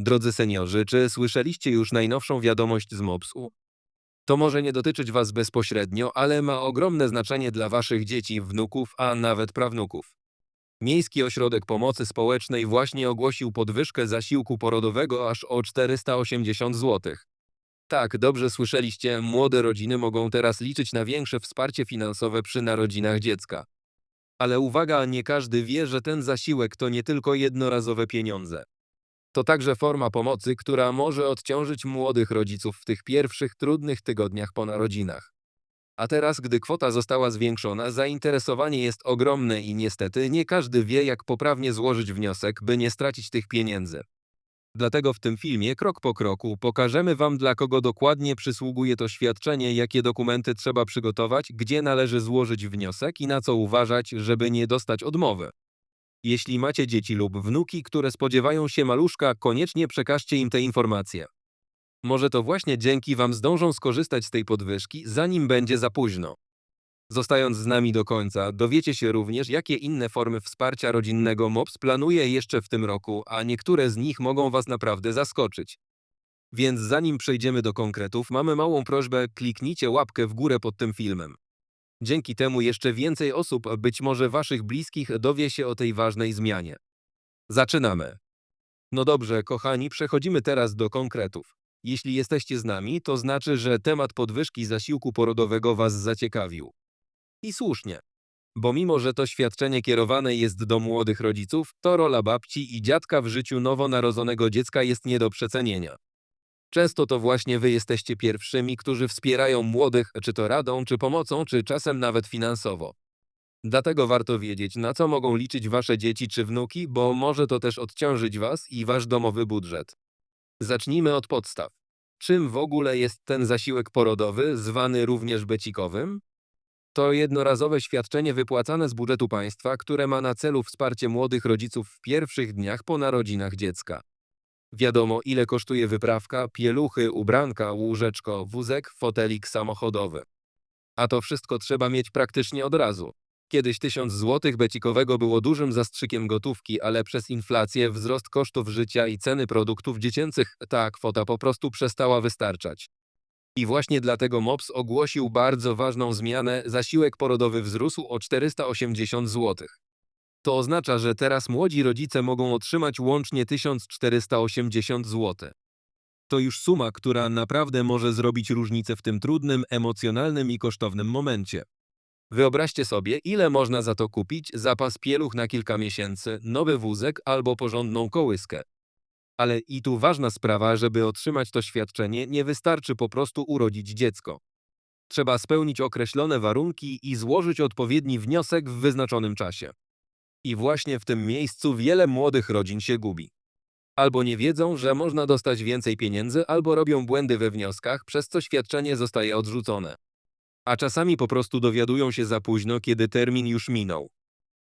Drodzy seniorzy, czy słyszeliście już najnowszą wiadomość z MOPS-u? To może nie dotyczyć Was bezpośrednio, ale ma ogromne znaczenie dla Waszych dzieci, wnuków, a nawet prawnuków. Miejski Ośrodek Pomocy Społecznej właśnie ogłosił podwyżkę zasiłku porodowego aż o 480 zł. Tak, dobrze słyszeliście, młode rodziny mogą teraz liczyć na większe wsparcie finansowe przy narodzinach dziecka. Ale uwaga, nie każdy wie, że ten zasiłek to nie tylko jednorazowe pieniądze. To także forma pomocy, która może odciążyć młodych rodziców w tych pierwszych trudnych tygodniach po narodzinach. A teraz, gdy kwota została zwiększona, zainteresowanie jest ogromne i niestety nie każdy wie, jak poprawnie złożyć wniosek, by nie stracić tych pieniędzy. Dlatego w tym filmie krok po kroku pokażemy Wam, dla kogo dokładnie przysługuje to świadczenie, jakie dokumenty trzeba przygotować, gdzie należy złożyć wniosek i na co uważać, żeby nie dostać odmowy. Jeśli macie dzieci lub wnuki, które spodziewają się maluszka, koniecznie przekażcie im te informacje. Może to właśnie dzięki Wam zdążą skorzystać z tej podwyżki, zanim będzie za późno. Zostając z nami do końca, dowiecie się również, jakie inne formy wsparcia rodzinnego MOPS planuje jeszcze w tym roku, a niektóre z nich mogą Was naprawdę zaskoczyć. Więc zanim przejdziemy do konkretów, mamy małą prośbę: kliknijcie łapkę w górę pod tym filmem. Dzięki temu jeszcze więcej osób, być może Waszych bliskich, dowie się o tej ważnej zmianie. Zaczynamy. No dobrze, kochani, przechodzimy teraz do konkretów. Jeśli jesteście z nami, to znaczy, że temat podwyżki zasiłku porodowego Was zaciekawił. I słusznie. Bo mimo, że to świadczenie kierowane jest do młodych rodziców, to rola babci i dziadka w życiu nowonarodzonego dziecka jest nie do przecenienia. Często to właśnie wy jesteście pierwszymi, którzy wspierają młodych, czy to radą, czy pomocą, czy czasem nawet finansowo. Dlatego warto wiedzieć, na co mogą liczyć wasze dzieci czy wnuki, bo może to też odciążyć was i wasz domowy budżet. Zacznijmy od podstaw. Czym w ogóle jest ten zasiłek porodowy, zwany również becikowym? To jednorazowe świadczenie wypłacane z budżetu państwa, które ma na celu wsparcie młodych rodziców w pierwszych dniach po narodzinach dziecka. Wiadomo, ile kosztuje wyprawka, pieluchy, ubranka, łóżeczko, wózek, fotelik samochodowy. A to wszystko trzeba mieć praktycznie od razu. Kiedyś 1000 zł becikowego było dużym zastrzykiem gotówki, ale przez inflację, wzrost kosztów życia i ceny produktów dziecięcych ta kwota po prostu przestała wystarczać. I właśnie dlatego MOPS ogłosił bardzo ważną zmianę, zasiłek porodowy wzrósł o 480 zł. To oznacza, że teraz młodzi rodzice mogą otrzymać łącznie 1480 zł. To już suma, która naprawdę może zrobić różnicę w tym trudnym, emocjonalnym i kosztownym momencie. Wyobraźcie sobie, ile można za to kupić zapas pieluch na kilka miesięcy, nowy wózek albo porządną kołyskę. Ale i tu ważna sprawa, żeby otrzymać to świadczenie, nie wystarczy po prostu urodzić dziecko. Trzeba spełnić określone warunki i złożyć odpowiedni wniosek w wyznaczonym czasie. I właśnie w tym miejscu wiele młodych rodzin się gubi. Albo nie wiedzą, że można dostać więcej pieniędzy, albo robią błędy we wnioskach, przez co świadczenie zostaje odrzucone. A czasami po prostu dowiadują się za późno, kiedy termin już minął.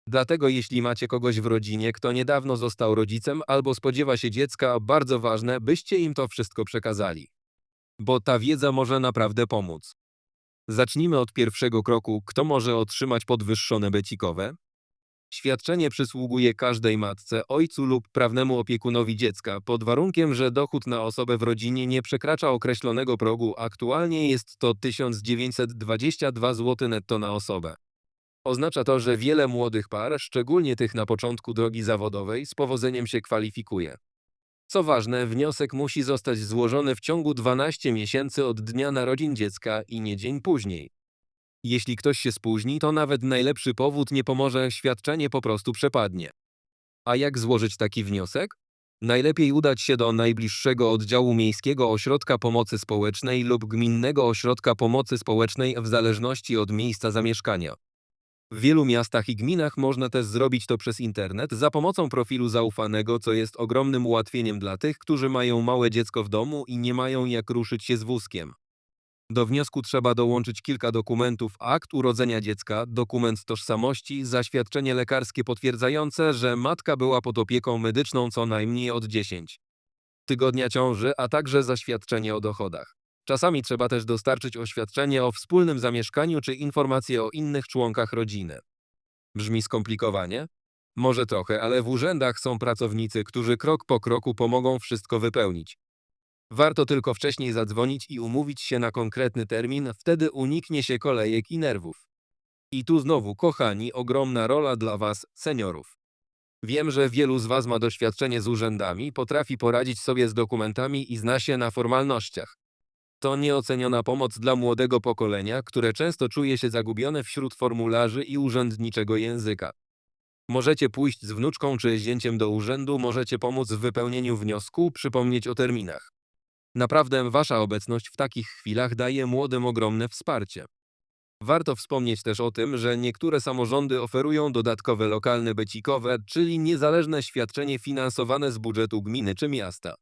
Dlatego jeśli macie kogoś w rodzinie, kto niedawno został rodzicem albo spodziewa się dziecka, bardzo ważne, byście im to wszystko przekazali. Bo ta wiedza może naprawdę pomóc. Zacznijmy od pierwszego kroku. Kto może otrzymać podwyższone becikowe? Świadczenie przysługuje każdej matce, ojcu lub prawnemu opiekunowi dziecka, pod warunkiem, że dochód na osobę w rodzinie nie przekracza określonego progu. Aktualnie jest to 1922 zł netto na osobę. Oznacza to, że wiele młodych par, szczególnie tych na początku drogi zawodowej, z powodzeniem się kwalifikuje. Co ważne, wniosek musi zostać złożony w ciągu 12 miesięcy od dnia narodzin dziecka i nie dzień później. Jeśli ktoś się spóźni, to nawet najlepszy powód nie pomoże, świadczenie po prostu przepadnie. A jak złożyć taki wniosek? Najlepiej udać się do najbliższego oddziału Miejskiego Ośrodka Pomocy Społecznej lub Gminnego Ośrodka Pomocy Społecznej w zależności od miejsca zamieszkania. W wielu miastach i gminach można też zrobić to przez internet za pomocą profilu zaufanego, co jest ogromnym ułatwieniem dla tych, którzy mają małe dziecko w domu i nie mają jak ruszyć się z wózkiem. Do wniosku trzeba dołączyć kilka dokumentów: akt urodzenia dziecka, dokument tożsamości, zaświadczenie lekarskie potwierdzające, że matka była pod opieką medyczną co najmniej od 10 tygodnia ciąży, a także zaświadczenie o dochodach. Czasami trzeba też dostarczyć oświadczenie o wspólnym zamieszkaniu czy informacje o innych członkach rodziny. Brzmi skomplikowanie? Może trochę, ale w urzędach są pracownicy, którzy krok po kroku pomogą wszystko wypełnić. Warto tylko wcześniej zadzwonić i umówić się na konkretny termin, wtedy uniknie się kolejek i nerwów. I tu znowu, kochani, ogromna rola dla Was, seniorów. Wiem, że wielu z Was ma doświadczenie z urzędami, potrafi poradzić sobie z dokumentami i zna się na formalnościach. To nieoceniona pomoc dla młodego pokolenia, które często czuje się zagubione wśród formularzy i urzędniczego języka. Możecie pójść z wnuczką czy zięciem do urzędu, możecie pomóc w wypełnieniu wniosku, przypomnieć o terminach. Naprawdę Wasza obecność w takich chwilach daje młodym ogromne wsparcie. Warto wspomnieć też o tym, że niektóre samorządy oferują dodatkowe lokalne becikowe, czyli niezależne świadczenie finansowane z budżetu gminy czy miasta.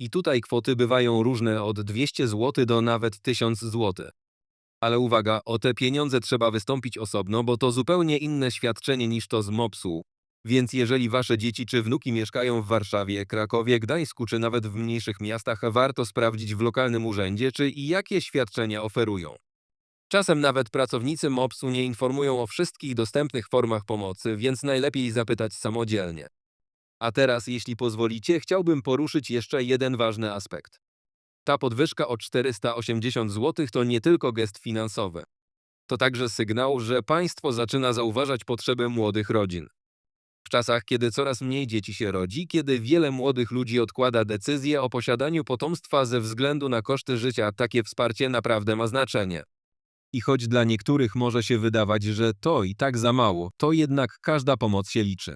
I tutaj kwoty bywają różne od 200 zł do nawet 1000 zł. Ale uwaga, o te pieniądze trzeba wystąpić osobno, bo to zupełnie inne świadczenie niż to z MOPS-u. Więc jeżeli wasze dzieci czy wnuki mieszkają w Warszawie, Krakowie, Gdańsku czy nawet w mniejszych miastach, warto sprawdzić w lokalnym urzędzie, czy i jakie świadczenia oferują. Czasem nawet pracownicy MOPS-u nie informują o wszystkich dostępnych formach pomocy, więc najlepiej zapytać samodzielnie. A teraz, jeśli pozwolicie, chciałbym poruszyć jeszcze jeden ważny aspekt. Ta podwyżka o 480 zł to nie tylko gest finansowy. To także sygnał, że państwo zaczyna zauważać potrzeby młodych rodzin. Czasach, kiedy coraz mniej dzieci się rodzi, kiedy wiele młodych ludzi odkłada decyzję o posiadaniu potomstwa ze względu na koszty życia, takie wsparcie naprawdę ma znaczenie. I choć dla niektórych może się wydawać, że to i tak za mało, to jednak każda pomoc się liczy.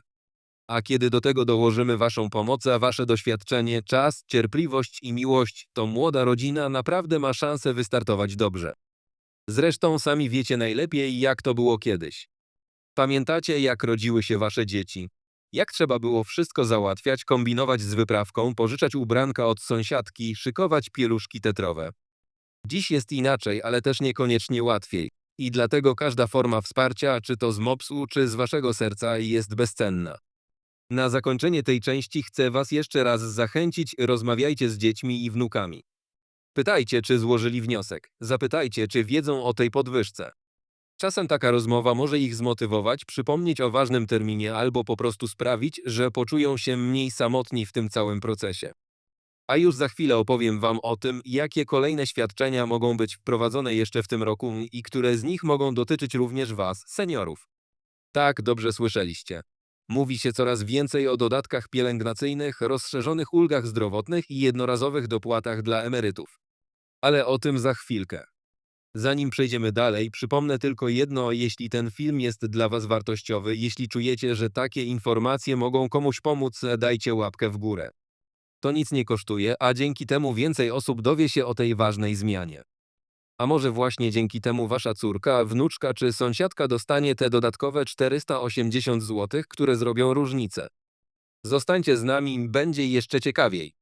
A kiedy do tego dołożymy Waszą pomoc, a Wasze doświadczenie, czas, cierpliwość i miłość, to młoda rodzina naprawdę ma szansę wystartować dobrze. Zresztą sami wiecie najlepiej, jak to było kiedyś. Pamiętacie, jak rodziły się Wasze dzieci? Jak trzeba było wszystko załatwiać, kombinować z wyprawką, pożyczać ubranka od sąsiadki, szykować pieluszki tetrowe. Dziś jest inaczej, ale też niekoniecznie łatwiej. I dlatego każda forma wsparcia, czy to z MOPS-u, czy z Waszego serca, jest bezcenna. Na zakończenie tej części chcę Was jeszcze raz zachęcić, rozmawiajcie z dziećmi i wnukami. Pytajcie, czy złożyli wniosek. Zapytajcie, czy wiedzą o tej podwyżce. Czasem taka rozmowa może ich zmotywować, przypomnieć o ważnym terminie albo po prostu sprawić, że poczują się mniej samotni w tym całym procesie. A już za chwilę opowiem Wam o tym, jakie kolejne świadczenia mogą być wprowadzone jeszcze w tym roku i które z nich mogą dotyczyć również Was, seniorów. Tak, dobrze słyszeliście. Mówi się coraz więcej o dodatkach pielęgnacyjnych, rozszerzonych ulgach zdrowotnych i jednorazowych dopłatach dla emerytów. Ale o tym za chwilkę. Zanim przejdziemy dalej, przypomnę tylko jedno, jeśli ten film jest dla Was wartościowy, jeśli czujecie, że takie informacje mogą komuś pomóc, dajcie łapkę w górę. To nic nie kosztuje, a dzięki temu więcej osób dowie się o tej ważnej zmianie. A może właśnie dzięki temu wasza córka, wnuczka czy sąsiadka dostanie te dodatkowe 480 zł, które zrobią różnicę. Zostańcie z nami, będzie jeszcze ciekawiej.